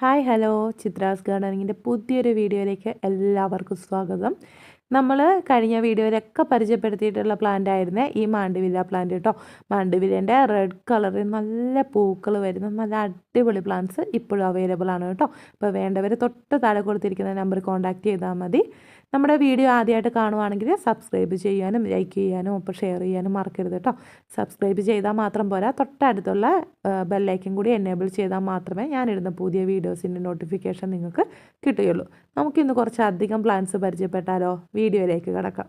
Hi hello. Chitra's ഗാർഡനിങ്ങിന്റെ പുതിയൊരു വീഡിയോയിലേക്ക് എല്ലാവർക്കും സ്വാഗതം. നമ്മൾ കഴിഞ്ഞ വീഡിയോയിലൊക്കെ പരിചയപ്പെടുത്തിയിട്ടുള്ള പ്ലാന്റ് ആയിരുന്നേ ഈ മാണ്ടിവില്ല പ്ലാന്റ് കേട്ടോ. മാണ്ടിവില്ലേന്റെ റെഡ് കളറിൽ നല്ല പൂക്കൾ വരുന്ന നല്ല അടിപൊളി പ്ലാന്റ്സ് ഇപ്പോഴും അവൈലബിൾ ആണ് കേട്ടോ. അപ്പോൾ വേണ്ടവർ തൊട്ട് താഴെ കൊടുത്തിരിക്കുന്ന നമ്പർ കോൺടാക്റ്റ് ചെയ്താൽ മതി. നമ്മുടെ വീഡിയോ ആദ്യമായിട്ട് കാണുവാണെങ്കിൽ സബ്സ്ക്രൈബ് ചെയ്യാനും ലൈക്ക് ചെയ്യാനും ഒപ്പം ഷെയർ ചെയ്യാനും മറക്കരുത് കേട്ടോ. സബ്സ്ക്രൈബ് ചെയ്താൽ മാത്രം പോരാ. തൊട്ടടുത്തുള്ള ബെല്ലൈക്കൻ കൂടി എനേബിൾ ചെയ്താൽ മാത്രമേ ഞാനിടുന്ന പുതിയ വീഡിയോസിന്റെ നോട്ടിഫിക്കേഷൻ നിങ്ങൾക്ക് കിട്ടുകയുള്ളൂ. നമുക്കിന്ന് കുറച്ച് അധികം പ്ലാൻസ് പരിചയപ്പെട്ടാലോ? വീഡിയോയിലേക്ക് കിടക്കാം.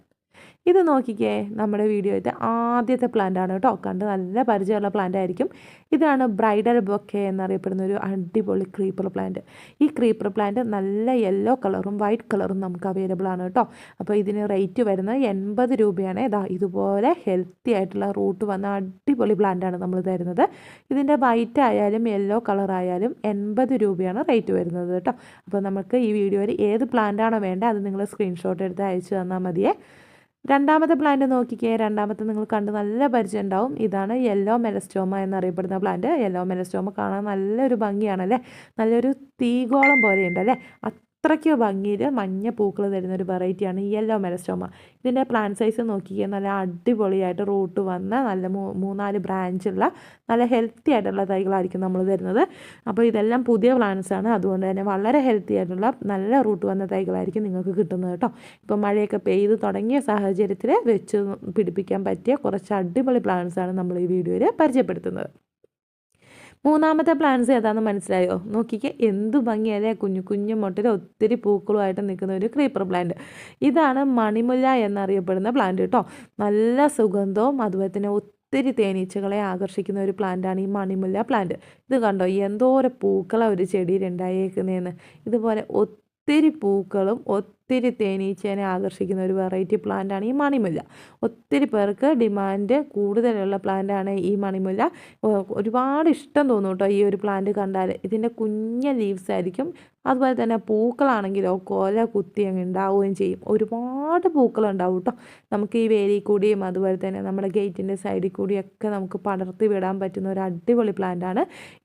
ഇത് നോക്കിക്കേ നമ്മുടെ വീഡിയോയിലെ ആദ്യത്തെ പ്ലാന്റ് ആണ് കേട്ടോ. കണ്ട് നല്ല പരിചയമുള്ള പ്ലാന്റ് ആയിരിക്കും. ഇതാണ് ബ്രൈഡൽ ബൊക്കെ എന്നറിയപ്പെടുന്ന ഒരു അടിപൊളി ക്രീപ്പർ പ്ലാന്റ് ഈ ക്രീപ്പർ പ്ലാന്റ് നല്ല യെല്ലോ കളറും വൈറ്റ് കളറും നമുക്ക് അവൈലബിൾ ആണ് കേട്ടോ. അപ്പോൾ ഇതിന് റേറ്റ് വരുന്നത് എൺപത് രൂപയാണ്. ഇതാ ഇതുപോലെ ഹെൽത്തി ആയിട്ടുള്ള റൂട്ട് വന്ന അടിപൊളി പ്ലാന്റ് ആണ് നമ്മൾ തരുന്നത്. ഇതിന്റെ വൈറ്റ് ആയാലും യെല്ലോ കളർ ആയാലും എൺപത് രൂപയാണ് റേറ്റ് വരുന്നത് കേട്ടോ. അപ്പോൾ നമുക്ക് ഈ വീഡിയോയിൽ ഏത് പ്ലാന്റാണോ വേണ്ടത് അത് നിങ്ങൾ സ്ക്രീൻഷോട്ട് എടുത്ത് അയച്ചു തന്നാൽ മതിയേ. രണ്ടാമത്തെ പ്ലാന്റ് നോക്കിക്കേ. രണ്ടാമത്തെ നിങ്ങൾ കണ്ട് നല്ല പരിചയം ഉണ്ടാവും. ഇതാണ് യെല്ലോ മെലസ്റ്റോമ എന്നറിയപ്പെടുന്ന പ്ലാന്റ് യെല്ലോ മെലസ്റ്റോമ കാണാൻ നല്ലൊരു ഭംഗിയാണല്ലേ? നല്ലൊരു തീഗോളം പോലെയുണ്ട് അല്ലേ? അത്രയ്ക്ക് ഭംഗിയിൽ മഞ്ഞ പൂക്കൾ തരുന്ന ഒരു വെറൈറ്റിയാണ് യെല്ലോ മെലസ്റ്റോമ. ഇതിന്റെ പ്ലാന്റ് സൈസ് നോക്കിയാൽ നല്ല അടിപൊളിയായിട്ട് റൂട്ട് വന്ന നല്ല മൂന്നാൽ ബ്രാഞ്ചുള്ള നല്ല ഹെൽത്തി ആയിട്ടുള്ള തൈകളായിരിക്കും നമ്മൾ തരുന്നത്. അപ്പോൾ ഇതെല്ലാം പുതിയ പ്ലാന്റ്സ് ആണ്. അതുകൊണ്ട് തന്നെ വളരെ ഹെൽത്തി ആയിട്ടുള്ള നല്ല റൂട്ട് വന്ന തൈകളായിരിക്കും നിങ്ങൾക്ക് കിട്ടുന്നത് കേട്ടോ. ഇപ്പോൾ മഴയൊക്കെ പെയ്ത് തുടങ്ങിയ സാഹചര്യത്തിൽ വെച്ച് പിടിപ്പിക്കാൻ പറ്റിയ കുറച്ച് അടിപൊളി പ്ലാന്റ്സാണ് നമ്മൾ ഈ വീഡിയോയിൽ പരിചയപ്പെടുത്തുന്നത്. മൂന്നാമത്തെ പ്ലാന്റ്സ് ഏതാണെന്ന് മനസ്സിലായോ? നോക്കിക്കേ എന്ത് ഭംഗിയല്ലേ കുഞ്ഞു കുഞ്ഞു മുട്ടിൽ ഒത്തിരി പൂക്കളുമായിട്ട് നിൽക്കുന്ന ഒരു ക്രീപ്പർ പ്ലാന്റ് ഇതാണ് മണിമുല്ല എന്നറിയപ്പെടുന്ന പ്ലാന്റ് കേട്ടോ നല്ല സുഗന്ധവും അതുപോലെ തന്നെ ഒത്തിരി തേനീച്ചകളെ ആകർഷിക്കുന്ന ഒരു പ്ലാന്റാണ് ഈ മണിമുല്ല പ്ലാന്റ് ഇത് കണ്ടോ? എന്തോരം പൂക്കളാണ് ഒരു ചെടിയിൽ ഉണ്ടായേക്കുന്നതെന്ന് ഇതുപോലെ ഒത്തിരി പൂക്കളും ഒത്തിരി തേനീച്ചേനെ ആകർഷിക്കുന്ന ഒരു വെറൈറ്റി പ്ലാന്റാണ് ഈ മണിമുല്ല. ഒത്തിരി പേർക്ക് ഡിമാൻഡ് കൂടുതലുള്ള പ്ലാന്റാണ് ഈ മണിമുല്ല. ഒരുപാട് ഇഷ്ടം തോന്നും കേട്ടോ ഈ ഒരു പ്ലാന്റ് കണ്ടാൽ ഇതിന്റെ കുഞ്ഞ ലീവ്സ് ആയിരിക്കും. അതുപോലെ തന്നെ പൂക്കളാണെങ്കിലോ കൊല കുത്തി അങ്ങ് ഉണ്ടാവുകയും ചെയ്യും. ഒരുപാട് പൂക്കളുണ്ടാവും കേട്ടോ നമുക്ക് ഈ വേലി കൂടിയും അതുപോലെ തന്നെ നമ്മുടെ ഗേറ്റിന്റെ സൈഡിൽ കൂടിയൊക്കെ നമുക്ക് പടർത്തി വിടാൻ പറ്റുന്ന ഒരു അടിപൊളി പ്ലാന്റാണ്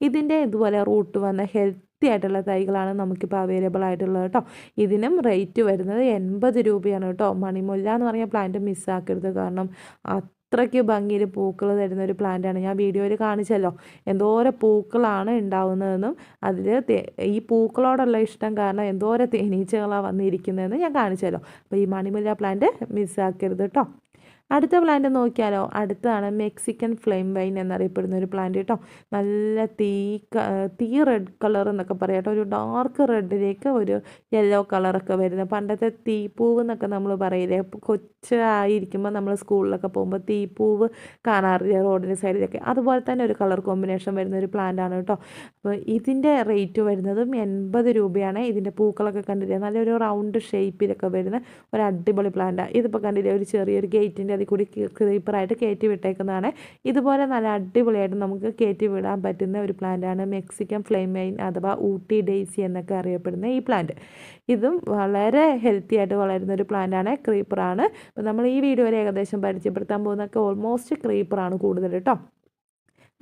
ഇതിന്റെ ഇതുപോലെ റൂട്ട് വന്ന ഹെൽത്തി ആയിട്ടുള്ള തൈകളാണ് നമുക്കിപ്പോൾ അവൈലബിൾ ആയിട്ടുള്ളത് കേട്ടോ ഇതിനും റേറ്റ് വരുന്നത് എൺപത് രൂപയാണ് കേട്ടോ. മണിമുല്ല എന്ന് പറഞ്ഞ പ്ലാന്റ് മിസ്സാക്കരുത്. കാരണം അത്രയ്ക്ക് ഭംഗിയിൽ പൂക്കൾ തരുന്ന ഒരു പ്ലാന്റാണ് ഞാൻ വീഡിയോയിൽ കാണിച്ചല്ലോ. എന്തോരം പൂക്കളാണ് ഉണ്ടാവുന്നതെന്നും അതിൽ ഈ പൂക്കളോടുള്ള ഇഷ്ടം കാരണം എന്തോരം തേനീച്ചകളാണ് വന്നിരിക്കുന്നതെന്ന് ഞാൻ കാണിച്ചല്ലോ. അപ്പോൾ ഈ മണിമുല്ല പ്ലാന്റ് മിസ്സാക്കരുത് കേട്ടോ. അടുത്ത പ്ലാന്റ് നോക്കിയാലോ? അടുത്തതാണ് മെക്സിക്കൻ ഫ്ലെയിം വൈൻ എന്നറിയപ്പെടുന്ന ഒരു പ്ലാന്റ് കേട്ടോ. നല്ല തീ തീ റെഡ് കളർ എന്നൊക്കെ പറയാം കേട്ടോ. ഒരു ഡാർക്ക് റെഡിലേക്ക് ഒരു യെല്ലോ കളറൊക്കെ വരുന്നത് പണ്ടത്തെ തീപ്പൂവ് എന്നൊക്കെ നമ്മൾ പറയില്ലേ? കൊച്ചായിരിക്കുമ്പോൾ നമ്മൾ സ്കൂളിലൊക്കെ പോകുമ്പോൾ തീപ്പൂവ് കാണാറില്ല? റോഡിന്റെ സൈഡിലൊക്കെ അതുപോലെ തന്നെ ഒരു കളർ കോമ്പിനേഷൻ വരുന്ന ഒരു പ്ലാന്റ് ആണ് കേട്ടോ. അപ്പോൾ ഇതിന്റെ റേറ്റ് വരുന്നതും എൺപത് രൂപയാണ്. ഇതിന്റെ പൂക്കളൊക്കെ കണ്ടില്ലേ? നല്ലൊരു റൗണ്ട് ഷേപ്പിലൊക്കെ വരുന്ന ഒരു അടിപൊളി പ്ലാന്റാണ് ഇതിപ്പോൾ കണ്ടില്ലേ? ഒരു ചെറിയൊരു ഗേറ്റിന്റെ അതിൽ കൂടി ക്രീപ്പറായിട്ട് കയറ്റി വിട്ടേക്കുന്നതാണ്. ഇതുപോലെ നല്ല അടിപൊളിയായിട്ട് നമുക്ക് കയറ്റി വിടാൻ പറ്റുന്ന ഒരു പ്ലാന്റാണ് മെക്സിക്കൻ ഫ്ലെയിം മൈൻ അഥവാ ഊട്ടി ഡെയ്സി എന്നൊക്കെ അറിയപ്പെടുന്ന ഈ പ്ലാന്റ് ഇതും വളരെ ഹെൽത്തി ആയിട്ട് വളരുന്ന ഒരു പ്ലാന്റാണ് ക്രീപ്പറാണ് നമ്മൾ ഈ വീഡിയോയിൽ ഏകദേശം പരിചയപ്പെടുത്താൻ പോകുന്നതൊക്കെ ഓൾമോസ്റ്റ് ക്രീപ്പറാണ് കൂടുതൽ കേട്ടോ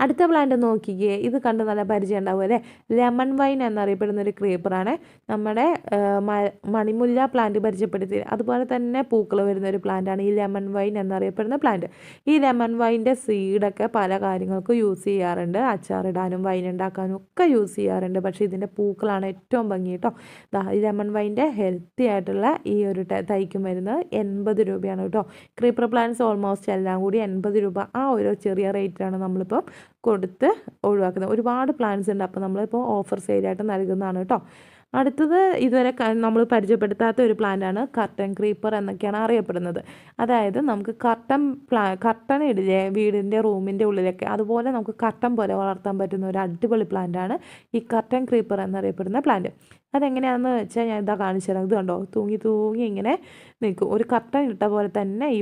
അടുത്ത പ്ലാന്റ് നോക്കിക്കേ. ഇത് കണ്ട് നല്ല പരിചയം ഉണ്ടാവും അല്ലേ? ലെമൺ വൈൻ എന്നറിയപ്പെടുന്ന ഒരു ക്രീപ്പറാണ് നമ്മുടെ മണിമുല്ല പ്ലാന്റ് പരിചയപ്പെടുത്തി. അതുപോലെ തന്നെ പൂക്കൾ വരുന്ന ഒരു പ്ലാന്റാണ് ഈ ലെമൺ വൈൻ എന്നറിയപ്പെടുന്ന പ്ലാന്റ് ഈ ലെമൺ വൈന്റെ സീഡൊക്കെ പല കാര്യങ്ങൾക്കും യൂസ് ചെയ്യാറുണ്ട്. അച്ചാറിടാനും വൈൻ ഉണ്ടാക്കാനും ഒക്കെ യൂസ് ചെയ്യാറുണ്ട്. പക്ഷേ ഇതിന്റെ പൂക്കളാണ് ഏറ്റവും ഭംഗി കേട്ടോ. ഈ ലെമൺ വൈന്റെ ഹെൽത്തി ആയിട്ടുള്ള ഈ ഒരു തൈക്കും വരുന്നത് എൺപത് രൂപയാണ് കേട്ടോ. ക്രീപ്പർ പ്ലാന്റ്സ് ഓൾമോസ്റ്റ് എല്ലാം കൂടി എൺപത് രൂപ. ആ ഒരു ചെറിയ റേറ്റിലാണ് നമ്മളിപ്പോൾ കൊടുത്ത് ഒഴിവാക്കുന്നത്. ഒരുപാട് പ്ലാൻസ് ഉണ്ട്. അപ്പോൾ നമ്മളിപ്പോൾ ഓഫർ സെയിലായിട്ട് നൽകുന്നതാണ് കേട്ടോ. അടുത്തത് ഇതുവരെ നമ്മൾ പരിചയപ്പെടുത്താത്ത ഒരു പ്ലാന്റാണ് കർട്ടൻ ക്രീപ്പർ എന്നൊക്കെയാണ് അറിയപ്പെടുന്നത്. അതായത് നമുക്ക് കർട്ടൻ പ്ലാ കർട്ടൻ ഇടില്ലേ വീടിന്റെ റൂമിന്റെ ഉള്ളിലൊക്കെ അതുപോലെ നമുക്ക് കർട്ടൻ പോലെ വളർത്താൻ പറ്റുന്ന ഒരു അടിപൊളി പ്ലാന്റാണ് ഈ കർട്ടൻ ക്രീപ്പർ എന്നറിയപ്പെടുന്ന പ്ലാന്റ് അതെങ്ങനെയാണെന്ന് വെച്ചാൽ ഞാൻ ഇതാ കാണിച്ചു തരാം. ഇത് കണ്ടോ? തൂങ്ങി തൂങ്ങി ഇങ്ങനെ നിൽക്കും. ഒരു കർട്ടൻ ഇട്ട പോലെ തന്നെ ഈ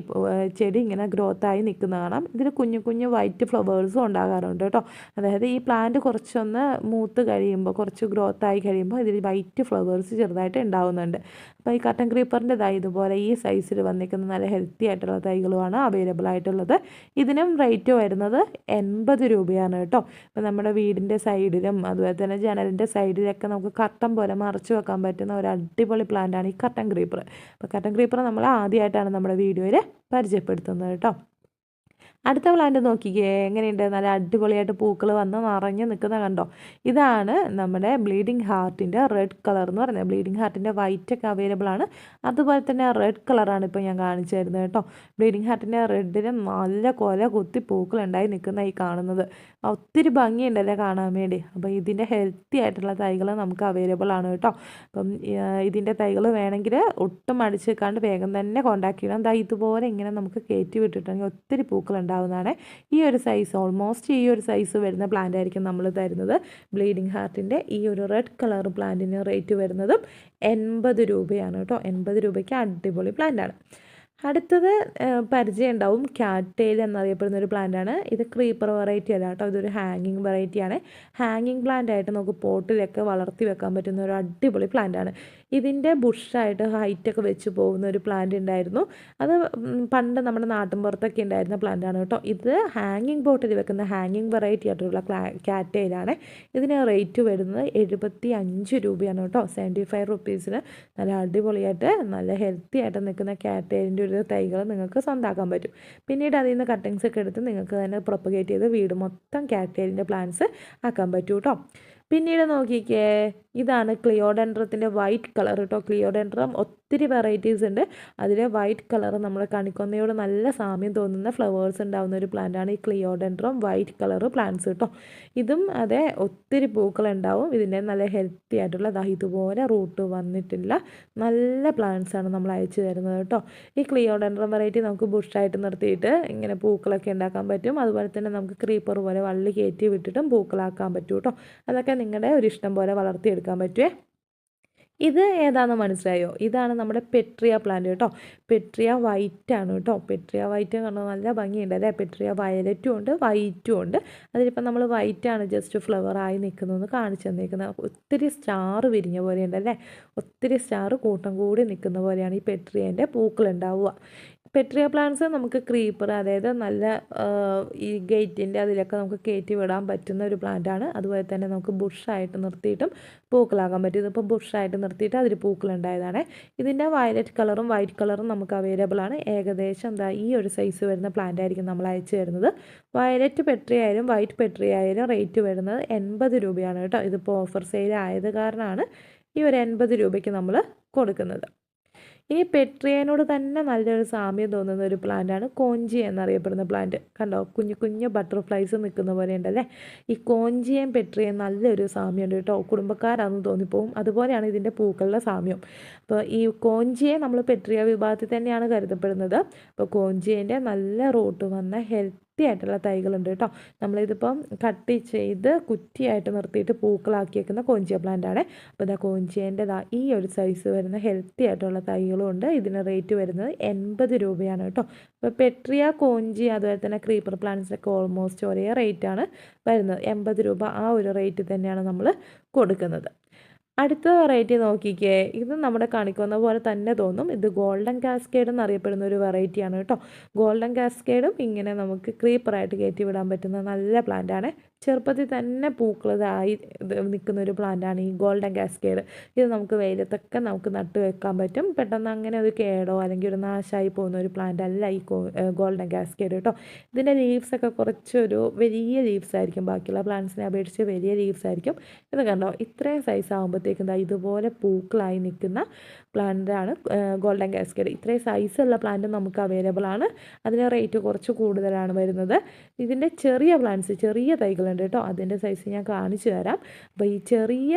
ചെടി ഇങ്ങനെ ഗ്രോത്തായി നിൽക്കുന്ന കാണാം. ഇതിൽ കുഞ്ഞു കുഞ്ഞു വൈറ്റ് ഫ്ലവേഴ്സും ഉണ്ടാകാറുണ്ട് കേട്ടോ. അതായത് ഈ പ്ലാന്റ് കുറച്ചൊന്ന് മൂത്ത് കഴിയുമ്പോൾ കുറച്ച് ഗ്രോത്തായി കഴിയുമ്പോൾ ഇതിൽ വൈറ്റ് ഫ്ലവേഴ്സ് ചെറുതായിട്ട് ഉണ്ടാവുന്നുണ്ട്. അപ്പോൾ ഈ കർട്ടൻ ക്രീപ്പറിന്റെ ഇതായി ഇതുപോലെ ഈ സൈസിൽ വന്നിരിക്കുന്ന നല്ല ഹെൽത്തി ആയിട്ടുള്ള തൈകളുമാണ് അവൈലബിൾ ആയിട്ടുള്ളത്. ഇതിനും റേറ്റ് വരുന്നത് എൺപത് രൂപയാണ് കേട്ടോ. ഇപ്പം നമ്മുടെ വീടിന്റെ സൈഡിലും അതുപോലെ തന്നെ ജനലിന്റെ സൈഡിലൊക്കെ നമുക്ക് കർട്ടൻ പോലെ മറച്ചു വെക്കാൻ പറ്റുന്ന ഒരു അടിപൊളി പ്ലാന്റാണ് ഈ കട്ടൻ ക്രീപ്പർ അപ്പോൾ കട്ടൻ ക്രീപ്പർ നമ്മൾ ആദ്യമായിട്ടാണ് നമ്മുടെ വീഡിയോയിൽ പരിചയപ്പെടുത്തുന്നത് കേട്ടോ. അടുത്ത പ്ലാന്റ് നോക്കിക്കേ എങ്ങനെയുണ്ട്? നല്ല അടിപൊളിയായിട്ട് പൂക്കൾ വന്ന് നിറഞ്ഞ് നിൽക്കുന്ന കണ്ടോ? ഇതാണ് നമ്മുടെ ബ്ലീഡിങ് ഹാർട്ടിന്റെ റെഡ് കളർ എന്ന് പറയുന്നത്. ബ്ലീഡിങ് ഹാർട്ടിന്റെ വൈറ്റ് ഒക്കെ അവൈലബിൾ ആണ്. അതുപോലെ തന്നെ റെഡ് കളറാണ് ഇപ്പോൾ ഞാൻ കാണിച്ചു തരുന്നത് കേട്ടോ. ബ്ലീഡിങ് ഹാർട്ടിന്റെ റെഡിന് നല്ല കൊല കുത്തി പൂക്കളുണ്ടായി നിൽക്കുന്ന ഈ കാണുന്നത്. ഒത്തിരി ഭംഗിയുണ്ടല്ലേ കാണാൻ വേണ്ടി. അപ്പോൾ ഇതിന്റെ ഹെൽത്തി ആയിട്ടുള്ള തൈകൾ നമുക്ക് അവൈലബിൾ ആണ് കേട്ടോ. അപ്പം ഇതിന്റെ തൈകൾ വേണമെങ്കിൽ ഒട്ടും അടിച്ച് വേഗം തന്നെ കോൺടാക്ട് ചെയ്യണം. എന്താ ഇതുപോലെ ഇങ്ങനെ നമുക്ക് കയറ്റി വിട്ടിട്ടുണ്ടെങ്കിൽ ഒത്തിരി പൂക്കളുണ്ട്. ഉണ്ടാവുന്നതാണ്. ഈ ഒരു സൈസ് ഓൾമോസ്റ്റ് ഈ ഒരു സൈസ് വരുന്ന പ്ലാന്റ് ആയിരിക്കും നമ്മൾ തരുന്നത്. ബ്ലീഡിങ് ഹാർട്ടിന്റെ ഈ ഒരു റെഡ് കളർ പ്ലാന്റിന് റേറ്റ് വരുന്നതും എൺപത് രൂപയാണ് കേട്ടോ. എൺപത് രൂപയ്ക്ക് അടിപൊളി പ്ലാന്റാണ് അടുത്തത് പരിചയം ഉണ്ടാവും. ക്യാറ്റെയിൽ എന്നറിയപ്പെടുന്ന ഒരു പ്ലാന്റ് ആണ്. ഇത് ക്രീപ്പർ വെറൈറ്റി അല്ല കേട്ടോ. ഇതൊരു ഹാങ്ങിങ് വെറൈറ്റിയാണ് ഹാങ്ങിങ് പ്ലാന്റ് ആയിട്ട് നമുക്ക് പോട്ടിലൊക്കെ വളർത്തി വെക്കാൻ പറ്റുന്ന ഒരു അടിപൊളി പ്ലാന്റ് ആണ്. ഇതിന്റെ ബുഷായിട്ട് ഹൈറ്റൊക്കെ വെച്ച് പോകുന്ന ഒരു പ്ലാന്റ് ഉണ്ടായിരുന്നു. അത് പണ്ട് നമ്മുടെ നാട്ടിൻപുറത്തൊക്കെ ഉണ്ടായിരുന്ന പ്ലാന്റ് ആണ് കേട്ടോ. ഇത് ഹാങ്ങിങ് പോട്ടിൽ വെക്കുന്ന ഹാങ്ങിങ് വെറൈറ്റി ആയിട്ടുള്ള കാറ്റയിലാണ് ഇതിന് റേറ്റ് വരുന്നത് എഴുപത്തി അഞ്ച് രൂപയാണ് കേട്ടോ. സെവന്റി ഫൈവ് റുപ്പീസിന് നല്ല അടിപൊളിയായിട്ട് നല്ല ഹെൽത്തി ആയിട്ട് നിൽക്കുന്ന കാറ്റയിലിന്റെ ഒരു തൈകൾ നിങ്ങൾക്ക് സ്വന്തമാക്കാൻ പറ്റും. പിന്നീട് അതിൽ നിന്ന് കട്ടിങ്സ് ഒക്കെ എടുത്ത് നിങ്ങൾക്ക് തന്നെ പ്രൊപ്പഗേറ്റ് ചെയ്ത് വീട് മൊത്തം കാറ്റയിലിന്റെ പ്ലാന്റ്സ് ആക്കാൻ പറ്റും കേട്ടോ പിന്നീട് നോക്കിക്കേ ഇതാണ് ക്ലിയോഡെൻഡ്രത്തിന്റെ വൈറ്റ് കളർ കേട്ടോ. ക്ലിയോഡെൻഡ്രം ഒത്തിരി വെറൈറ്റീസ് ഉണ്ട്. അതിലെ വൈറ്റ് കളർ നമ്മുടെ കണിക്കൊന്നയോട് നല്ല സാമ്യം തോന്നുന്ന ഫ്ലവേഴ്സ് ഉണ്ടാകുന്ന ഒരു പ്ലാന്റാണ് ഈ ക്ലിയോഡെൻഡ്രം വൈറ്റ് കളർ പ്ലാന്റ്സ് കേട്ടോ. ഇതും അതെ ഒത്തിരി പൂക്കൾ ഉണ്ടാവും. ഇതിന്റെ നല്ല ഹെൽത്തി ആയിട്ടുള്ള ഇതുപോലെ റൂട്ട് വന്നിട്ടില്ല നല്ല പ്ലാന്റ്സ് ആണ് നമ്മൾ അയച്ചു തരുന്നത് കേട്ടോ. ഈ ക്ലിയോഡെൻഡ്രം വെറൈറ്റി നമുക്ക് ബുഷായിട്ട് നിർത്തിയിട്ട് ഇങ്ങനെ പൂക്കളൊക്കെ ഉണ്ടാക്കാൻ പറ്റും. അതുപോലെ തന്നെ നമുക്ക് ക്രീപ്പർ പോലെ വള്ളി കയറ്റി വിട്ടിട്ടും പൂക്കളാക്കാൻ പറ്റും കേട്ടോ. അതൊക്കെ നിങ്ങളുടെ ഒരു ഇഷ്ടം പോലെ വളർത്തിയെടുക്കാൻ പറ്റുമേ ഇത് ഏതാണെന്ന് മനസ്സിലായോ? ഇതാണ് നമ്മുടെ പെട്രിയ പ്ലാന്റ് കേട്ടോ. പെട്രിയ വൈറ്റ് ആണ് കേട്ടോ. പെട്രിയ വൈറ്റ് കണ്ടോ നല്ല ഭംഗിയുണ്ട് അല്ലേ? പെട്രിയ വയലറ്റും ഉണ്ട് വൈറ്റും ഉണ്ട്. അതിലിപ്പോൾ നമ്മൾ വൈറ്റ് ആണ് ജസ്റ്റ് ഫ്ലവർ ആയി നിൽക്കുന്നതെന്ന് കാണിച്ചു തന്നിരിക്കുന്നത് ഒത്തിരി സ്റ്റാർ വിരിഞ്ഞ പോലെയുണ്ട് അല്ലേ? ഒത്തിരി സ്റ്റാർ കൂട്ടം കൂടി നിൽക്കുന്ന പോലെയാണ് ഈ പെട്രിയേന്റെ പൂക്കൾ ഉണ്ടാവുക. പെട്രിയ പ്ലാന്റ്സ് നമുക്ക് ക്രീപ്പർ അതായത് നല്ല ഈ ഗേറ്റിന്റെ അതിലൊക്കെ നമുക്ക് കയറ്റി വിടാൻ പറ്റുന്ന ഒരു പ്ലാന്റാണ് അതുപോലെ തന്നെ നമുക്ക് ബുഷായിട്ട് നിർത്തിയിട്ടും പൂക്കളാകാൻ പറ്റും. ഇതിപ്പോൾ ബുഷായിട്ട് നിർത്തിയിട്ട് അതിൽ പൂക്കളുണ്ടായതാണ്. ഇതിന്റെ വയലറ്റ് കളറും വൈറ്റ് കളറും നമുക്ക് അവൈലബിൾ ആണ്. ഏകദേശം എന്താ ഈ ഒരു സൈസ് വരുന്ന പ്ലാന്റ് ആയിരിക്കും നമ്മൾ അയച്ചു തരുന്നത്. വയലറ്റ് പെട്രി ആയാലും വൈറ്റ് പെട്രി ആയാലും റേറ്റ് വരുന്നത് എൺപത് രൂപയാണ് കേട്ടോ. ഇതിപ്പോൾ ഓഫർ സെയിൽ ആയത് കാരണമാണ് ഈ ഒരു എൺപത് രൂപയ്ക്ക് നമ്മൾ കൊടുക്കുന്നത്. ഇനി പെട്രിയനോട് തന്നെ നല്ലൊരു സാമ്യം തോന്നുന്ന ഒരു പ്ലാന്റാണ് കോഞ്ചി എന്നറിയപ്പെടുന്ന പ്ലാന്റ് കണ്ടോ? കുഞ്ഞു കുഞ്ഞു ബട്ടർഫ്ലൈസ് നിൽക്കുന്ന പോലെ ഉണ്ടല്ലേ? ഈ കോഞ്ചിയും പെട്രിയും നല്ലൊരു സാമ്യമുണ്ട് കേട്ടോ. കുടുംബക്കാരാണെന്ന് തോന്നിപ്പോവും. അതുപോലെയാണ് ഇതിന്റെ പൂക്കളുടെ സാമ്യം അപ്പോൾ ഈ കോഞ്ചിയെ നമ്മൾ പെട്രിയ വിഭാഗത്തിൽ തന്നെയാണ് കരുതപ്പെടുന്നത്. അപ്പോൾ കോഞ്ചിയന്റെ നല്ല റൂട്ട് വന്ന ഹെൽത്ത് വൃത്തിയായിട്ടുള്ള തൈകളുണ്ട് കേട്ടോ. നമ്മളിതിപ്പം കട്ട് ചെയ്ത് കുറ്റിയായിട്ട് നിർത്തിയിട്ട് പൂക്കളാക്കി വെക്കുന്ന കോഞ്ചിയ പ്ലാന്റ് ആണ്. അപ്പോൾ ഇതാ കോഞ്ചിയേന്റെതാ ഈ ഒരു സൈസ് വരുന്ന ഹെൽത്തി ആയിട്ടുള്ള തൈകളും ഉണ്ട്. ഇതിന് റേറ്റ് വരുന്നത് എൺപത് രൂപയാണ് കേട്ടോ. അപ്പോൾ പെട്രിയ കോഞ്ചി അതുപോലെ തന്നെ ക്രീപ്പർ പ്ലാന്റ്സിനൊക്കെ ഓൾമോസ്റ്റ് ഒരേ റേറ്റാണ് വരുന്നത്. എൺപത് രൂപ ആ ഒരു റേറ്റ് തന്നെയാണ് നമ്മൾ കൊടുക്കുന്നത്. അടുത്ത വെറൈറ്റി നോക്കിക്കേ. ഇത് നമ്മുടെ കാണിക്കുന്ന പോലെ തന്നെ തോന്നും. ഇത് ഗോൾഡൻ കാസ്കേഡ് എന്നറിയപ്പെടുന്ന ഒരു വെറൈറ്റിയാണ് കേട്ടോ. ഗോൾഡൻ കാസ്കേഡും ഇങ്ങനെ നമുക്ക് ക്രീപ്പറായിട്ട് കയറ്റി വിടാൻ പറ്റുന്ന നല്ല പ്ലാന്റാണ് ചെറുപ്പത്തിൽ തന്നെ പൂക്കളതായി നിൽക്കുന്ന ഒരു പ്ലാന്റാണ് ഈ ഗോൾഡൻ കാസ്കേഡ് ഇത് നമുക്ക് വെയിലത്തൊക്കെ നമുക്ക് നട്ട് വെക്കാൻ പറ്റും. പെട്ടെന്ന് അങ്ങനെ ഒരു കേടോ അല്ലെങ്കിൽ ഒരു നാശമായി പോകുന്ന ഒരു പ്ലാന്റ് അല്ല ഈ ഗോൾഡൻ കാസ്കേഡ് കേട്ടോ ഇതിന്റെ ലീവ്സൊക്കെ കുറച്ചൊരു വലിയ ലീവ്സ് ആയിരിക്കും. ബാക്കിയുള്ള പ്ലാന്റ്സിനെ അപേക്ഷിച്ച് വലിയ ലീവ്സ് ആയിരിക്കും. ഇത് കണ്ടോ? ഇത്രയും സൈസ് ആകുമ്പോഴത്തേക്കും ഇതുപോലെ പൂക്കളായി നിൽക്കുന്ന പ്ലാന്റാണ് ഗോൾഡൻ കാസ്കേഡ് ഇത്രയും ഉള്ള പ്ലാന്റ് നമുക്ക് അവൈലബിൾ ആണ്. അതിന് റേറ്റ് കുറച്ച് കൂടുതലാണ് വരുന്നത്. ഇതിന്റെ ചെറിയ പ്ലാന്റ്സ് ചെറിയ തൈകൾ ഉണ്ട് കേട്ടോ. അതിന്റെ സൈസ് ഞാൻ കാണിച്ചു തരാം. അപ്പോൾ ഈ ചെറിയ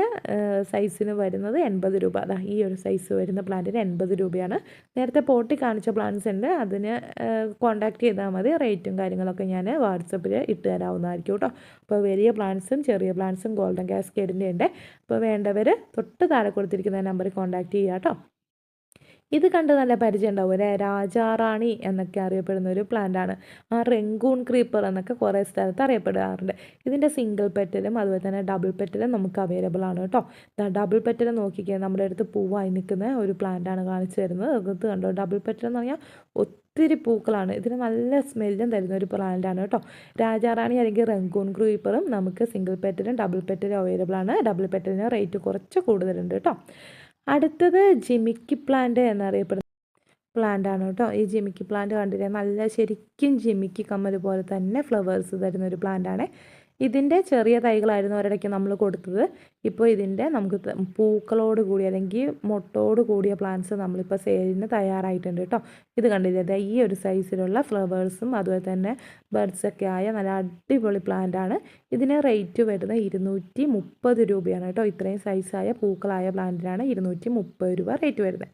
സൈസിന് വരുന്നത് എൺപത് രൂപ. അതാ ഈ ഒരു സൈസ് വരുന്ന പ്ലാന്റിന് എൺപത് രൂപയാണ്. നേരത്തെ പോട്ടി കാണിച്ച പ്ലാന്റ്സ് ഉണ്ട്. അതിന് കോൺടാക്റ്റ് ചെയ്താൽ മതി. റേറ്റും കാര്യങ്ങളൊക്കെ ഞാൻ വാട്സപ്പിൽ ഇട്ട് തരാവുന്നതായിരിക്കും കേട്ടോ. അപ്പോൾ വലിയ പ്ലാന്റ്സും ചെറിയ പ്ലാന്റ്സും ഗോൾഡൻ കാസ്കേഡിന്റെ ഉണ്ട്. അപ്പോൾ വേണ്ടവർ തൊട്ട് താഴെ കൊടുത്തിരിക്കുന്ന നമ്പറിൽ കോൺടാക്റ്റ് ചെയ്യുക കേട്ടോ. ഇത് കണ്ട് നല്ല പരിചയം ഉണ്ടാവും അല്ലേ? രാജാറാണി എന്നൊക്കെ അറിയപ്പെടുന്ന ഒരു പ്ലാന്റാണ് ആ റെങ്കൂൺ ക്രീപ്പർ എന്നൊക്കെ കുറേ സ്ഥലത്ത് അറിയപ്പെടാറുണ്ട്. ഇതിന്റെ സിംഗിൾ പെറ്റലും അതുപോലെ തന്നെ ഡബിൾ പെറ്റലും നമുക്ക് അവൈലബിൾ ആണ് കേട്ടോ. ഡബിൾ പെറ്റൽ നോക്കിക്കുക നമ്മുടെ അടുത്ത് പൂവായി നിൽക്കുന്ന ഒരു പ്ലാന്റാണ് കാണിച്ചു തരുന്നത്. അകത്ത് കണ്ടോ ഡബിൾ പെറ്റൽ എന്ന് പറഞ്ഞാൽ ഒത്തിരി പൂക്കളാണ്. ഇതിന് നല്ല സ്മെല്ലും തരുന്ന ഒരു പ്ലാന്റാണ് കേട്ടോ. രാജാറാണി അല്ലെങ്കിൽ റെങ്കൂൺ ക്രീപ്പറും നമുക്ക് സിംഗിൾ പെറ്റലും ഡബിൾ പെറ്റലും അവൈലബിൾ ആണ്. ഡബിൾ പെറ്റലിന് റേറ്റ് കുറച്ച് കൂടുതലുണ്ട് കേട്ടോ. അടുത്തത് ജിമിക്കി പ്ലാന്റ് എന്നറിയപ്പെടുന്ന പ്ലാന്റ് ആണ് കേട്ടോ. ഈ ജിമിക്കി പ്ലാന്റ് കണ്ടില്ലേ? നല്ല ശരിക്കും ജിമിക്കി കമ്മൽ പോലെ തന്നെ ഫ്ലവേഴ്സ് തരുന്ന ഒരു പ്ലാന്റ് ആണ് ഇതിന്റെ ചെറിയ തൈകളായിരുന്നു ഒരിടയ്ക്ക് നമ്മൾ കൊടുത്തത്. ഇപ്പോൾ ഇതിന്റെ നമുക്ക് പൂക്കളോട് കൂടി അല്ലെങ്കിൽ മുട്ടോട് കൂടിയ പ്ലാന്റ്സ് നമ്മളിപ്പോൾ സെയിലിന് തയ്യാറായിട്ടുണ്ട് കേട്ടോ. ഇത് കണ്ടില്ലേ ഈ ഒരു സൈസിലുള്ള ഫ്ലവേഴ്സും അതുപോലെ തന്നെ ബർഡ്സൊക്കെ ആയ നല്ല അടിപൊളി പ്ലാന്റ് ആണ്. ഇതിന് റേറ്റ് വരുന്നത് ഇരുന്നൂറ്റി മുപ്പത് രൂപയാണ് കേട്ടോ. ഇത്രയും സൈസായ പൂക്കളായ പ്ലാന്റിനാണ് ഇരുന്നൂറ്റി രൂപ റേറ്റ് വരുന്നത്.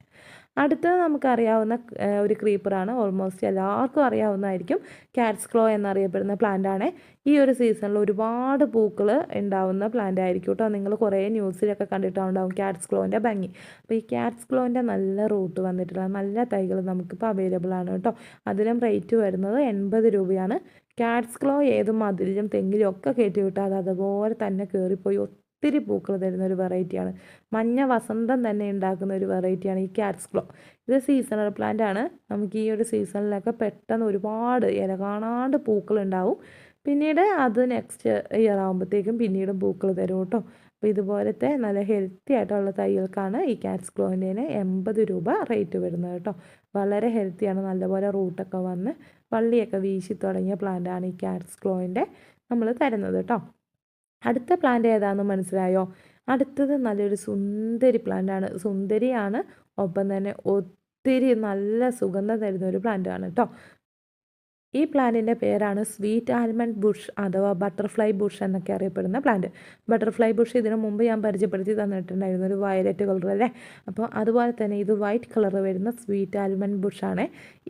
അടുത്തത് നമുക്കറിയാവുന്ന ഒരു ക്രീപ്പറാണ്. ഓൾമോസ്റ്റ് എല്ലാവർക്കും അറിയാവുന്നതായിരിക്കും. കാറ്റ്സ് ക്ലോ എന്നറിയപ്പെടുന്ന പ്ലാന്റാണ്. ഈ ഒരു സീസണിൽ ഒരുപാട് പൂക്കൾ ഉണ്ടാവുന്ന പ്ലാന്റ് ആയിരിക്കും കേട്ടോ. നിങ്ങൾ കുറേ ന്യൂസിലൊക്കെ കണ്ടിട്ടുണ്ടാവും കാറ്റ്സ് ക്ലോന്റെ ഭംഗി. അപ്പോൾ ഈ കാറ്റ്സ് ക്ലോന്റെ നല്ല റൂട്ട് വന്നിട്ടുള്ള നല്ല തൈകൾ നമുക്കിപ്പോൾ അവൈലബിൾ ആണ് കേട്ടോ. അതിലും റേറ്റ് വരുന്നത് എൺപത് രൂപയാണ്. കാറ്റ്സ് ക്ലോ ഏത് മതിലും തെങ്ങിലും ഒക്കെ കയറ്റി വിട്ടാൽ അത് അതുപോലെ തന്നെ കയറിപ്പോയി ഒത്തിരി പൂക്കൾ തരുന്ന ഒരു വെറൈറ്റിയാണ് മഞ്ഞ വസന്തം തന്നെ ഉണ്ടാക്കുന്ന ഒരു വെറൈറ്റിയാണ് ഈ ക്യാറ്റ്സ് ക്ലോ ഇത് സീസണൽ പ്ലാന്റ് ആണ്. നമുക്ക് ഈ ഒരു സീസണിലൊക്കെ പെട്ടെന്ന് ഒരുപാട് ഇല കാണാണ്ട് പൂക്കൾ ഉണ്ടാവും. പിന്നീട് അത് നെക്സ്റ്റ് ഇയർ ആകുമ്പോഴത്തേക്കും പിന്നീടും പൂക്കൾ തരും കേട്ടോ. അപ്പോൾ ഇതുപോലത്തെ നല്ല ഹെൽത്തി ആയിട്ടുള്ള തൈകൾക്കാണ് ഈ ക്യാറ്റ്സ് ക്ലോന്റെ എൺപത് രൂപ റേറ്റ് വരുന്നത് കേട്ടോ. വളരെ ഹെൽത്തിയാണ് നല്ലപോലെ റൂട്ടൊക്കെ വന്ന് വള്ളിയൊക്കെ വീശി തുടങ്ങിയ പ്ലാന്റാണ് ഈ ക്യാറ്റ്സ് ഗ്ലോവിന്റെ നമ്മൾ തരുന്നത് കേട്ടോ. അടുത്ത പ്ലാന്റ് ഏതാണെന്ന് മനസ്സിലായോ? അടുത്തത് നല്ലൊരു സുന്ദരി പ്ലാന്റാണ് സുന്ദരിയാണ് ഒപ്പം തന്നെ ഒത്തിരി നല്ല സുഗന്ധം തരുന്ന ഒരു പ്ലാന്റാണ് കേട്ടോ ഈ പ്ലാന്റിന്റെ പേരാണ് സ്വീറ്റ് ആൽമണ്ട് ബുഷ് അഥവാ ബട്ടർഫ്ലൈ ബുഷ് എന്നൊക്കെ അറിയപ്പെടുന്ന പ്ലാന്റ് ബട്ടർഫ്ലൈ ബുഷ് ഇതിനു മുമ്പ് ഞാൻ പരിചയപ്പെടുത്തി തന്നിട്ടുണ്ടായിരുന്നു ഒരു വയലറ്റ് കളർ അല്ലേ? അപ്പോൾ അതുപോലെ തന്നെ ഇത് വൈറ്റ് കളർ വരുന്ന സ്വീറ്റ് ആൽമണ്ട് ബുഷാണ്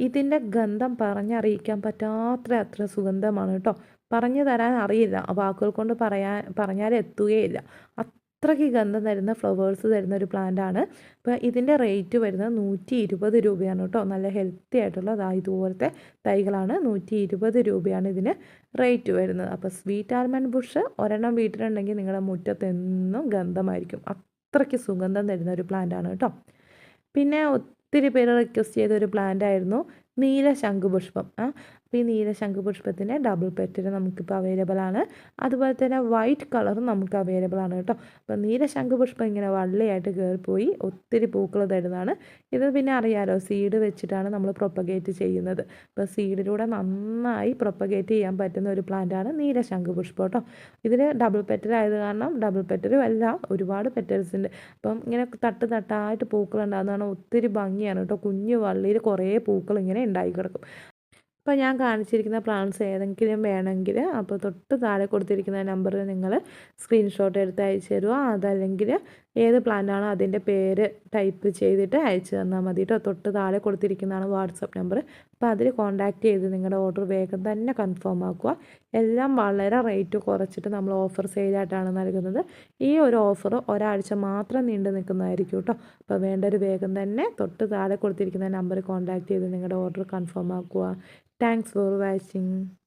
ഇതിന്റെ ഗന്ധം പറഞ്ഞറിയിക്കാൻ പറ്റാത്ത അത്ര സുഗന്ധമാണ് കേട്ടോ പറഞ്ഞു തരാൻ അറിയില്ല. വാക്കുകൾ കൊണ്ട് പറയാൻ പറഞ്ഞാൽ എത്തുകയില്ല. അത്രയ്ക്ക് ഗന്ധം തരുന്ന ഫ്ലവേഴ്സ് തരുന്ന ഒരു പ്ലാന്റ് ആണ്. അപ്പോൾ ഇതിന്റെ റേറ്റ് വരുന്നത് നൂറ്റി ഇരുപത് രൂപയാണ് കേട്ടോ. നല്ല ഹെൽത്തി ആയിട്ടുള്ള ഇതുപോലത്തെ തൈകളാണ്. നൂറ്റി ഇരുപത് രൂപയാണ് ഇതിന് റേറ്റ് വരുന്നത്. അപ്പോൾ സ്വീറ്റ് ആൽമണ്ട് ബുഷ് ഒരെണ്ണം വീട്ടിലുണ്ടെങ്കിൽ നിങ്ങളുടെ മുറ്റത്തെന്നും ഗന്ധമായിരിക്കും. അത്രയ്ക്ക് സുഗന്ധം തരുന്ന ഒരു പ്ലാന്റ് ആണ് കേട്ടോ. പിന്നെ ഒത്തിരി പേര് റിക്വസ്റ്റ് ചെയ്ത ഒരു പ്ലാന്റ് ആയിരുന്നു നീല ശംഖുപുഷ്പം ഈ നീല ശംഖുപുഷ്പത്തിന്റെ ഡബിൾ പെറ്റൽ നമുക്കിപ്പോൾ അവൈലബിൾ ആണ്. അതുപോലെ തന്നെ വൈറ്റ് കളറും നമുക്ക് അവൈലബിൾ ആണ് കേട്ടോ. അപ്പോൾ നീല ശംഖുപുഷ്പം ഇങ്ങനെ വള്ളിയായിട്ട് കയറിപ്പോയി ഒത്തിരി പൂക്കൾ തരുന്നതാണ്. ഇത് പിന്നെ അറിയാലോ സീഡ് വെച്ചിട്ടാണ് നമ്മൾ പ്രൊപ്പഗേറ്റ് ചെയ്യുന്നത്. അപ്പോൾ സീഡിലൂടെ നന്നായി പ്രൊപ്പഗേറ്റ് ചെയ്യാൻ പറ്റുന്ന ഒരു പ്ലാന്റാണ് നീല ശംഖുപുഷ്പം കേട്ടോ. ഇതിന് ഡബിൾ പെറ്റൽ ആയത് കാരണം ഡബിൾ പെറ്റലും അല്ല ഒരുപാട് പെറ്റൽസ് ഉണ്ട്. അപ്പം ഇങ്ങനെ തട്ട് തട്ടായിട്ട് പൂക്കൾ ഉണ്ടാകുന്നതാണ് ഒത്തിരി ഭംഗിയാണ് കേട്ടോ. കുഞ്ഞു വള്ളിയിൽ കുറേ പൂക്കൾ ഇങ്ങനെ ഉണ്ടായി കിടക്കും. അപ്പോൾ ഞാൻ കാണിച്ചിരിക്കുന്ന പ്ലാൻസ് ഏതെങ്കിലും വേണമെങ്കിൽ അപ്പോൾ തൊട്ട് താഴെ കൊടുത്തിരിക്കുന്ന നമ്പറിൽ നിങ്ങൾ സ്ക്രീൻഷോട്ട് എടുത്ത് അയച്ചു തരുമോ അതല്ലെങ്കിൽ ഏത് പ്ലാന്റാണോ അതിന്റെ പേര് ടൈപ്പ് ചെയ്തിട്ട് അയച്ചു തന്നാൽ മതി കേട്ടോ തൊട്ട് താഴെ കൊടുത്തിരിക്കുന്നതാണ് വാട്സപ്പ് നമ്പർ. അപ്പോൾ അതിൽ കോൺടാക്റ്റ് ചെയ്ത് നിങ്ങളുടെ ഓർഡർ വേഗം തന്നെ കൺഫേം ആക്കുക. എല്ലാം വളരെ റേറ്റ് കുറച്ചിട്ട് നമ്മൾ ഓഫർ സെയിലായിട്ടാണ് നൽകുന്നത്. ഈ ഒരു ഓഫർ ഒരാഴ്ച മാത്രം നീണ്ടു നിൽക്കുന്നതായിരിക്കും കേട്ടോ അപ്പോൾ വേണ്ട ഒരു വേഗം തന്നെ തൊട്ട് താഴെ കൊടുത്തിരിക്കുന്ന നമ്പർ കോൺടാക്റ്റ് ചെയ്ത് നിങ്ങളുടെ ഓർഡർ കൺഫേം ആക്കുക. Thanks for watching.